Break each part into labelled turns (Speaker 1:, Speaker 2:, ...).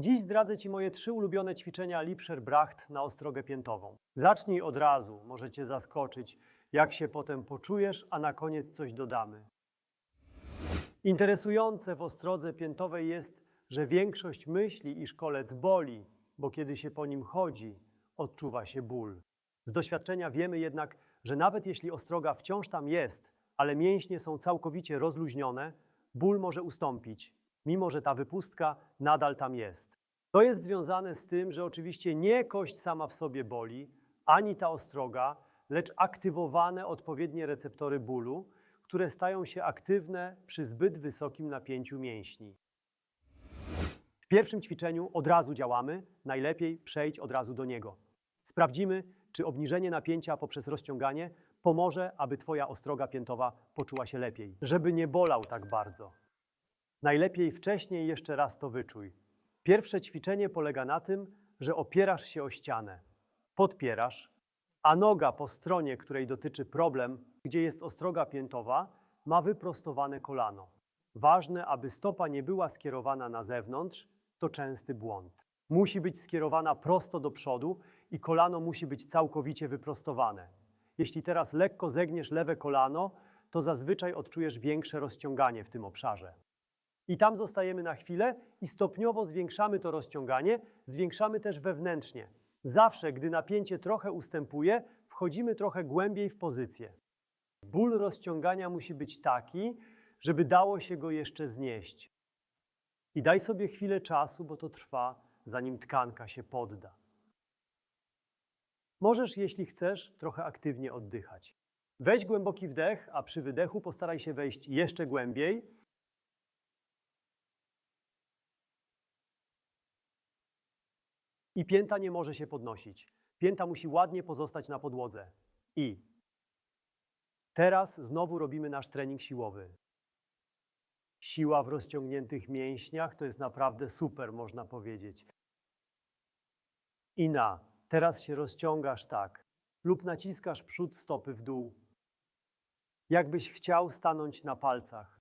Speaker 1: Dziś zdradzę Ci moje trzy ulubione ćwiczenia Lipscher Bracht na ostrogę piętową. Zacznij od razu, może Cię zaskoczyć, jak się potem poczujesz, a na koniec coś dodamy. Interesujące w ostrodze piętowej jest, że większość myśli, iż kolec boli, bo kiedy się po nim chodzi, odczuwa się ból. Z doświadczenia wiemy jednak, że nawet jeśli ostroga wciąż tam jest, ale mięśnie są całkowicie rozluźnione, ból może ustąpić, mimo że ta wypustka nadal tam jest. To jest związane z tym, że oczywiście nie kość sama w sobie boli, ani ta ostroga, lecz aktywowane odpowiednie receptory bólu, które stają się aktywne przy zbyt wysokim napięciu mięśni. W pierwszym ćwiczeniu od razu działamy, najlepiej przejdź od razu do niego. Sprawdzimy, czy obniżenie napięcia poprzez rozciąganie pomoże, aby Twoja ostroga piętowa poczuła się lepiej, żeby nie bolał tak bardzo. Najlepiej wcześniej jeszcze raz to wyczuj. Pierwsze ćwiczenie polega na tym, że opierasz się o ścianę, podpierasz, a noga po stronie, której dotyczy problem, gdzie jest ostroga piętowa, ma wyprostowane kolano. Ważne, aby stopa nie była skierowana na zewnątrz, to częsty błąd. Musi być skierowana prosto do przodu i kolano musi być całkowicie wyprostowane. Jeśli teraz lekko zegniesz lewe kolano, to zazwyczaj odczujesz większe rozciąganie w tym obszarze. I tam zostajemy na chwilę i stopniowo zwiększamy to rozciąganie, zwiększamy też wewnętrznie. Zawsze, gdy napięcie trochę ustępuje, wchodzimy trochę głębiej w pozycję. Ból rozciągania musi być taki, żeby dało się go jeszcze znieść. I daj sobie chwilę czasu, bo to trwa, zanim tkanka się podda. Możesz, jeśli chcesz, trochę aktywnie oddychać. Weź głęboki wdech, a przy wydechu postaraj się wejść jeszcze głębiej. I pięta nie może się podnosić. Pięta musi ładnie pozostać na podłodze. I teraz znowu robimy nasz trening siłowy. Siła w rozciągniętych mięśniach to jest naprawdę super, można powiedzieć. I na. Teraz się rozciągasz tak. Lub naciskasz przód stopy w dół. Jakbyś chciał stanąć na palcach.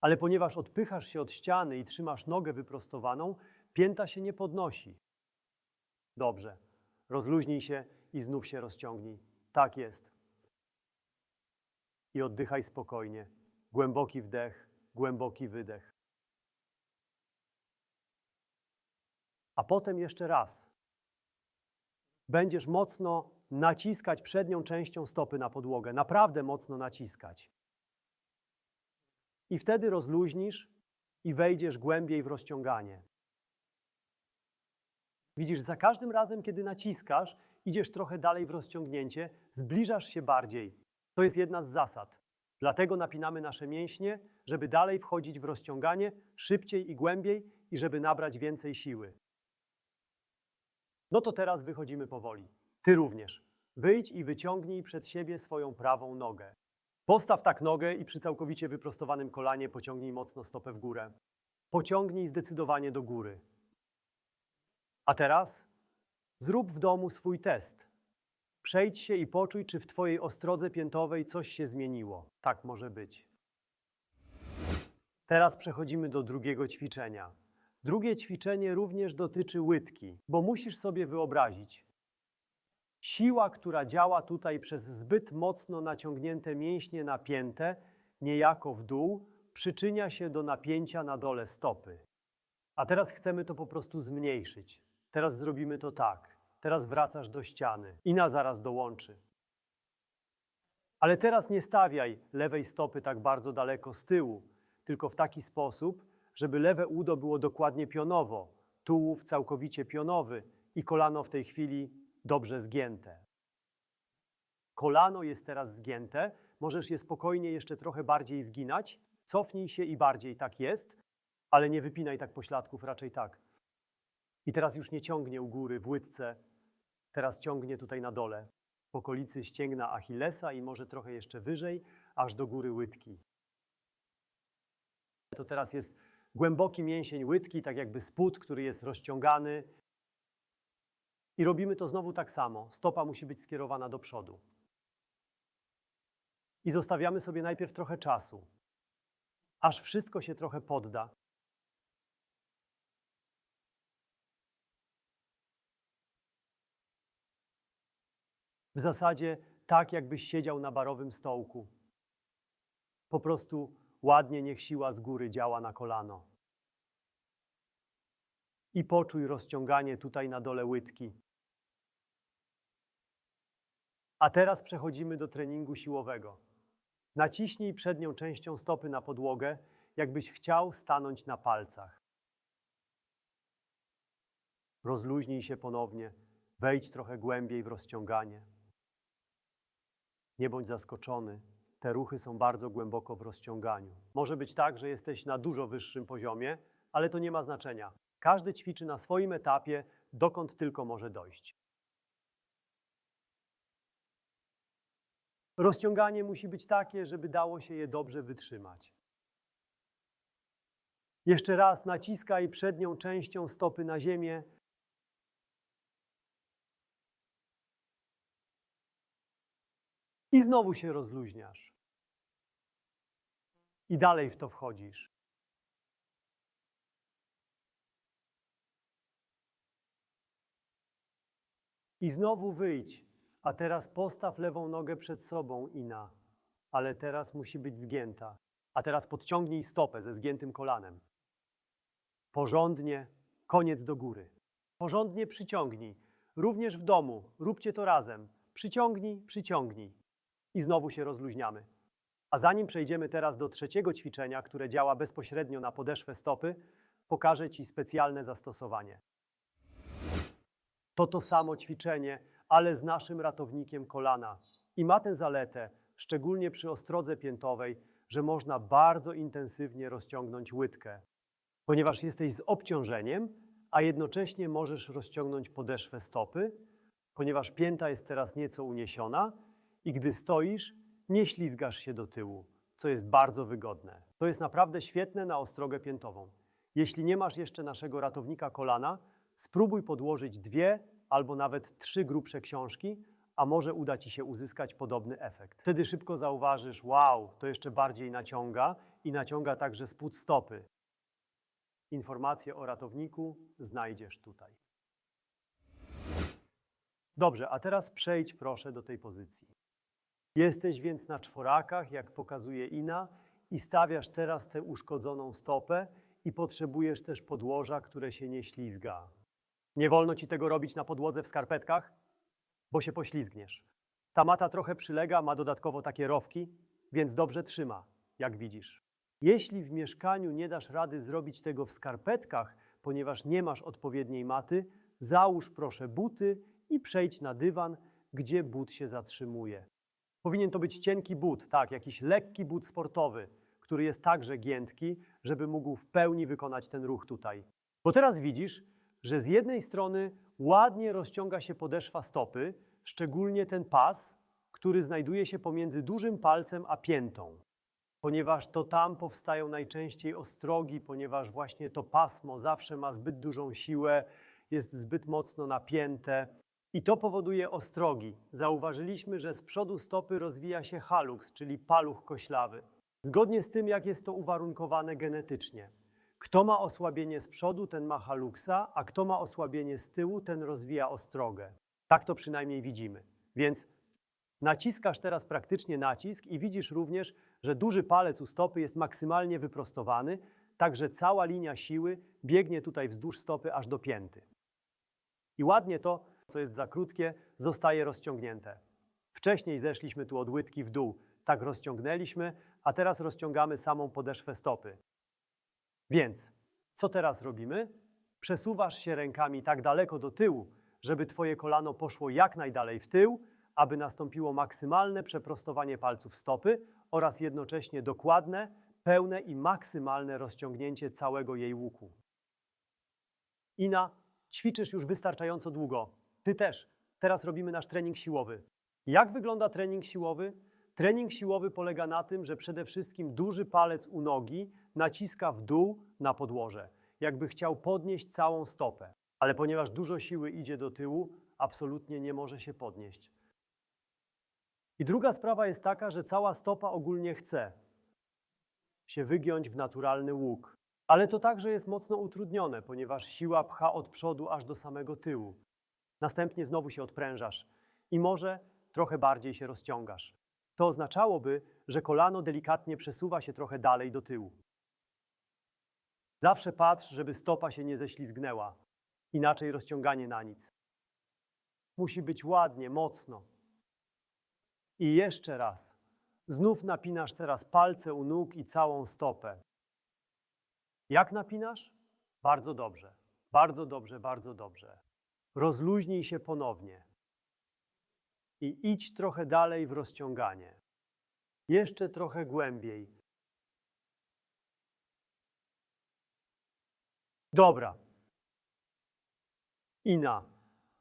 Speaker 1: Ale ponieważ odpychasz się od ściany i trzymasz nogę wyprostowaną, pięta się nie podnosi. Dobrze. Rozluźnij się i znów się rozciągnij. Tak jest. I oddychaj spokojnie. Głęboki wdech, głęboki wydech. A potem jeszcze raz. Będziesz mocno naciskać przednią częścią stopy na podłogę, naprawdę mocno naciskać. I wtedy rozluźnisz i wejdziesz głębiej w rozciąganie. Widzisz, za każdym razem, kiedy naciskasz, idziesz trochę dalej w rozciągnięcie, zbliżasz się bardziej. To jest jedna z zasad. Dlatego napinamy nasze mięśnie, żeby dalej wchodzić w rozciąganie szybciej i głębiej i żeby nabrać więcej siły. No to teraz wychodzimy powoli. Ty również. Wyjdź i wyciągnij przed siebie swoją prawą nogę. Postaw tak nogę i przy całkowicie wyprostowanym kolanie pociągnij mocno stopę w górę. Pociągnij zdecydowanie do góry. A teraz zrób w domu swój test. Przejdź się i poczuj, czy w Twojej ostrodze piętowej coś się zmieniło. Tak może być. Teraz przechodzimy do drugiego ćwiczenia. Drugie ćwiczenie również dotyczy łydki, bo musisz sobie wyobrazić. Siła, która działa tutaj przez zbyt mocno naciągnięte mięśnie napięte, niejako w dół, przyczynia się do napięcia na dole stopy. A teraz chcemy to po prostu zmniejszyć. Teraz zrobimy to tak. Teraz wracasz do ściany. Ina zaraz dołączy. Ale teraz nie stawiaj lewej stopy tak bardzo daleko z tyłu, tylko w taki sposób, żeby lewe udo było dokładnie pionowo, tułów całkowicie pionowy i kolano w tej chwili dobrze zgięte. Kolano jest teraz zgięte, możesz je spokojnie jeszcze trochę bardziej zginać. Cofnij się i bardziej, tak jest, ale nie wypinaj tak pośladków, raczej tak. I teraz już nie ciągnie u góry w łydce, teraz ciągnie tutaj na dole, w okolicy ścięgna Achillesa i może trochę jeszcze wyżej, aż do góry łydki. To teraz jest głęboki mięsień łydki, tak jakby spód, który jest rozciągany. I robimy to znowu tak samo. Stopa musi być skierowana do przodu. I zostawiamy sobie najpierw trochę czasu, aż wszystko się trochę podda. W zasadzie tak, jakbyś siedział na barowym stołku. Po prostu ładnie niech siła z góry działa na kolano. I poczuj rozciąganie tutaj na dole łydki. A teraz przechodzimy do treningu siłowego. Naciśnij przednią częścią stopy na podłogę, jakbyś chciał stanąć na palcach. Rozluźnij się ponownie, wejdź trochę głębiej w rozciąganie. Nie bądź zaskoczony, te ruchy są bardzo głęboko w rozciąganiu. Może być tak, że jesteś na dużo wyższym poziomie, ale to nie ma znaczenia. Każdy ćwiczy na swoim etapie, dokąd tylko może dojść. Rozciąganie musi być takie, żeby dało się je dobrze wytrzymać. Jeszcze raz naciskaj przednią częścią stopy na ziemię. I znowu się rozluźniasz. I dalej w to wchodzisz. I znowu wyjdź, a teraz postaw lewą nogę przed sobą, Ina. Ale teraz musi być zgięta. A teraz podciągnij stopę ze zgiętym kolanem. Porządnie, koniec do góry. Porządnie przyciągnij. Również w domu, róbcie to razem. Przyciągnij, przyciągnij. I znowu się rozluźniamy. A zanim przejdziemy teraz do trzeciego ćwiczenia, które działa bezpośrednio na podeszwę stopy, pokażę Ci specjalne zastosowanie. To to samo ćwiczenie, ale z naszym ratownikiem kolana. I ma tę zaletę, szczególnie przy ostrodze piętowej, że można bardzo intensywnie rozciągnąć łydkę, ponieważ jesteś z obciążeniem, a jednocześnie możesz rozciągnąć podeszwę stopy, ponieważ pięta jest teraz nieco uniesiona i gdy stoisz, nie ślizgasz się do tyłu, co jest bardzo wygodne. To jest naprawdę świetne na ostrogę piętową. Jeśli nie masz jeszcze naszego ratownika kolana, spróbuj podłożyć dwie albo nawet trzy grubsze książki, a może uda Ci się uzyskać podobny efekt. Wtedy szybko zauważysz, wow, to jeszcze bardziej naciąga i naciąga także spód stopy. Informacje o ratowniku znajdziesz tutaj. Dobrze, a teraz przejdź proszę do tej pozycji. Jesteś więc na czworakach, jak pokazuje Ina, i stawiasz teraz tę uszkodzoną stopę i potrzebujesz też podłoża, które się nie ślizga. Nie wolno ci tego robić na podłodze w skarpetkach, bo się poślizgniesz. Ta mata trochę przylega, ma dodatkowo takie rowki, więc dobrze trzyma, jak widzisz. Jeśli w mieszkaniu nie dasz rady zrobić tego w skarpetkach, ponieważ nie masz odpowiedniej maty, załóż proszę buty i przejdź na dywan, gdzie but się zatrzymuje. Powinien to być cienki but, tak, jakiś lekki but sportowy, który jest także giętki, żeby mógł w pełni wykonać ten ruch tutaj. Bo teraz widzisz, że z jednej strony ładnie rozciąga się podeszwa stopy, szczególnie ten pas, który znajduje się pomiędzy dużym palcem a piętą, ponieważ to tam powstają najczęściej ostrogi, ponieważ właśnie to pasmo zawsze ma zbyt dużą siłę, jest zbyt mocno napięte i to powoduje ostrogi. Zauważyliśmy, że z przodu stopy rozwija się halux, czyli paluch koślawy. Zgodnie z tym, jak jest to uwarunkowane genetycznie. Kto ma osłabienie z przodu, ten ma haluksa, a kto ma osłabienie z tyłu, ten rozwija ostrogę. Tak to przynajmniej widzimy. Więc naciskasz teraz praktycznie nacisk i widzisz również, że duży palec u stopy jest maksymalnie wyprostowany, także cała linia siły biegnie tutaj wzdłuż stopy aż do pięty. I ładnie to, co jest za krótkie, zostaje rozciągnięte. Wcześniej zeszliśmy tu od łydki w dół, tak rozciągnęliśmy, a teraz rozciągamy samą podeszwę stopy. Więc co teraz robimy? Przesuwasz się rękami tak daleko do tyłu, żeby Twoje kolano poszło jak najdalej w tył, aby nastąpiło maksymalne przeprostowanie palców stopy oraz jednocześnie dokładne, pełne i maksymalne rozciągnięcie całego jej łuku. Ina, ćwiczysz już wystarczająco długo. Ty też. Teraz robimy nasz trening siłowy. Jak wygląda trening siłowy? Trening siłowy polega na tym, że przede wszystkim duży palec u nogi naciska w dół na podłoże, jakby chciał podnieść całą stopę. Ale ponieważ dużo siły idzie do tyłu, absolutnie nie może się podnieść. I druga sprawa jest taka, że cała stopa ogólnie chce się wygiąć w naturalny łuk. Ale to także jest mocno utrudnione, ponieważ siła pcha od przodu aż do samego tyłu. Następnie znowu się odprężasz i może trochę bardziej się rozciągasz. To oznaczałoby, że kolano delikatnie przesuwa się trochę dalej do tyłu. Zawsze patrz, żeby stopa się nie ześlizgnęła. Inaczej rozciąganie na nic. Musi być ładnie, mocno. I jeszcze raz. Znów napinasz teraz palce u nóg i całą stopę. Jak napinasz? Bardzo dobrze. Bardzo dobrze, bardzo dobrze. Rozluźnij się ponownie. I idź trochę dalej w rozciąganie. Jeszcze trochę głębiej. Dobra. Ina,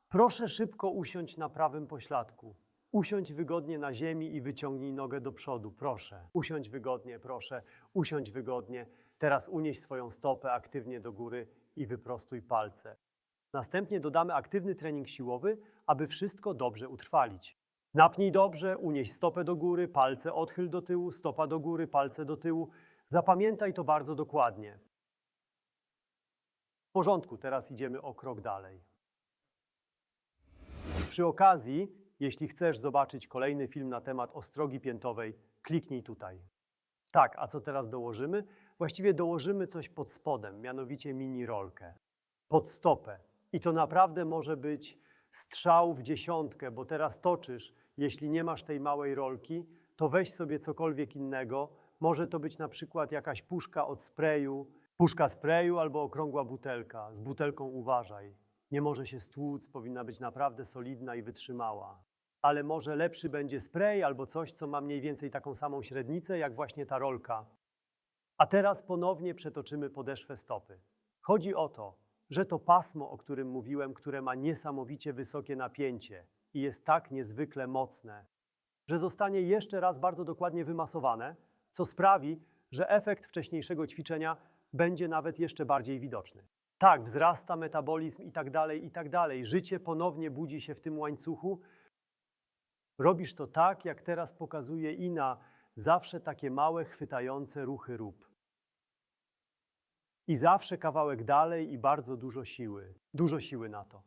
Speaker 1: proszę szybko usiąść na prawym pośladku. Usiądź wygodnie na ziemi i wyciągnij nogę do przodu, proszę. Usiądź wygodnie, proszę. Usiądź wygodnie. Teraz unieś swoją stopę aktywnie do góry i wyprostuj palce. Następnie dodamy aktywny trening siłowy, aby wszystko dobrze utrwalić. Napnij dobrze, unieś stopę do góry, palce odchyl do tyłu, stopa do góry, palce do tyłu. Zapamiętaj to bardzo dokładnie. W porządku, teraz idziemy o krok dalej. Przy okazji, jeśli chcesz zobaczyć kolejny film na temat ostrogi piętowej, kliknij tutaj. Tak, a co teraz dołożymy? Właściwie dołożymy coś pod spodem, mianowicie mini rolkę. Pod stopę. I to naprawdę może być strzał w dziesiątkę, bo teraz toczysz. Jeśli nie masz tej małej rolki, to weź sobie cokolwiek innego. Może to być na przykład jakaś puszka od sprayu, puszka sprayu albo okrągła butelka. Z butelką uważaj. Nie może się stłuc, powinna być naprawdę solidna i wytrzymała. Ale może lepszy będzie spray albo coś, co ma mniej więcej taką samą średnicę, jak właśnie ta rolka. A teraz ponownie przetoczymy podeszwę stopy. Chodzi o to, że to pasmo, o którym mówiłem, które ma niesamowicie wysokie napięcie i jest tak niezwykle mocne, że zostanie jeszcze raz bardzo dokładnie wymasowane, co sprawi, że efekt wcześniejszego ćwiczenia będzie nawet jeszcze bardziej widoczny. Tak, wzrasta metabolizm i tak dalej, i tak dalej. Życie ponownie budzi się w tym łańcuchu. Robisz to tak, jak teraz pokazuje Ina, zawsze takie małe, chwytające ruchy rób. I zawsze kawałek dalej i bardzo dużo siły. Dużo siły na to.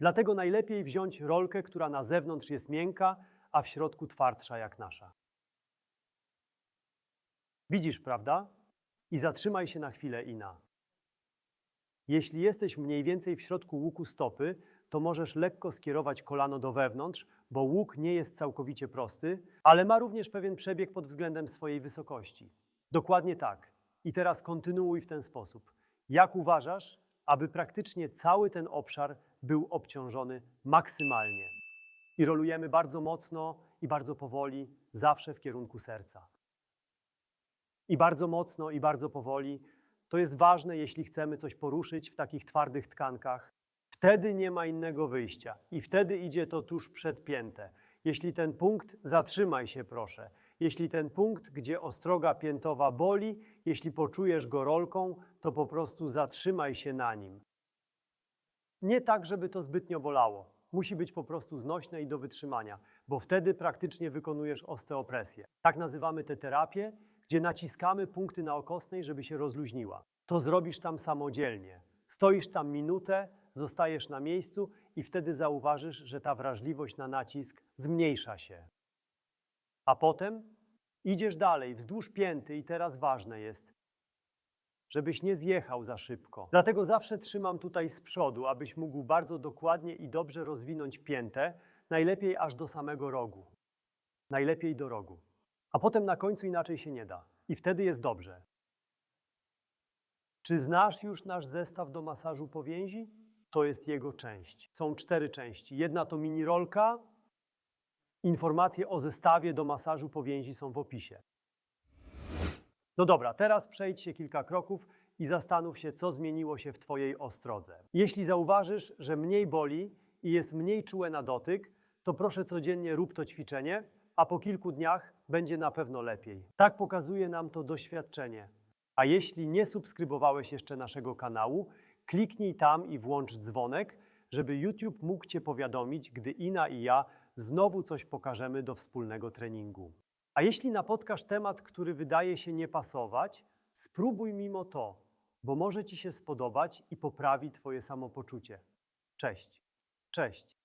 Speaker 1: Dlatego najlepiej wziąć rolkę, która na zewnątrz jest miękka, a w środku twardsza jak nasza. Widzisz, prawda? I zatrzymaj się na chwilę, Ina. Jeśli jesteś mniej więcej w środku łuku stopy, to możesz lekko skierować kolano do wewnątrz, bo łuk nie jest całkowicie prosty, ale ma również pewien przebieg pod względem swojej wysokości. Dokładnie tak. I teraz kontynuuj w ten sposób. Jak uważasz, aby praktycznie cały ten obszar był obciążony maksymalnie? I rolujemy bardzo mocno i bardzo powoli, zawsze w kierunku serca. I bardzo mocno i bardzo powoli. To jest ważne, jeśli chcemy coś poruszyć w takich twardych tkankach. Wtedy nie ma innego wyjścia i wtedy idzie to tuż przed piętę. Jeśli ten punkt, zatrzymaj się proszę. Jeśli ten punkt, gdzie ostroga piętowa boli, jeśli poczujesz go rolką, to po prostu zatrzymaj się na nim. Nie tak, żeby to zbytnio bolało. Musi być po prostu znośne i do wytrzymania, bo wtedy praktycznie wykonujesz osteopresję. Tak nazywamy tę terapię, gdzie naciskamy punkty naokostnej, żeby się rozluźniła. To zrobisz tam samodzielnie. Stoisz tam minutę, zostajesz na miejscu i wtedy zauważysz, że ta wrażliwość na nacisk zmniejsza się. A potem idziesz dalej, wzdłuż pięty i teraz ważne jest, żebyś nie zjechał za szybko. Dlatego zawsze trzymam tutaj z przodu, abyś mógł bardzo dokładnie i dobrze rozwinąć piętę, najlepiej aż do samego rogu. Najlepiej do rogu. A potem na końcu inaczej się nie da. I wtedy jest dobrze. Czy znasz już nasz zestaw do masażu powięzi? To jest jego część. Są cztery części. Jedna to mini rolka. Informacje o zestawie do masażu powięzi są w opisie. No dobra, teraz przejdź się kilka kroków i zastanów się, co zmieniło się w Twojej ostrodze. Jeśli zauważysz, że mniej boli i jest mniej czułe na dotyk, to proszę codziennie rób to ćwiczenie, a po kilku dniach będzie na pewno lepiej. Tak pokazuje nam to doświadczenie. A jeśli nie subskrybowałeś jeszcze naszego kanału, kliknij tam i włącz dzwonek, żeby YouTube mógł Cię powiadomić, gdy Ina i ja znowu coś pokażemy do wspólnego treningu. A jeśli napotkasz temat, który wydaje się nie pasować, spróbuj mimo to, bo może Ci się spodobać i poprawi Twoje samopoczucie. Cześć. Cześć.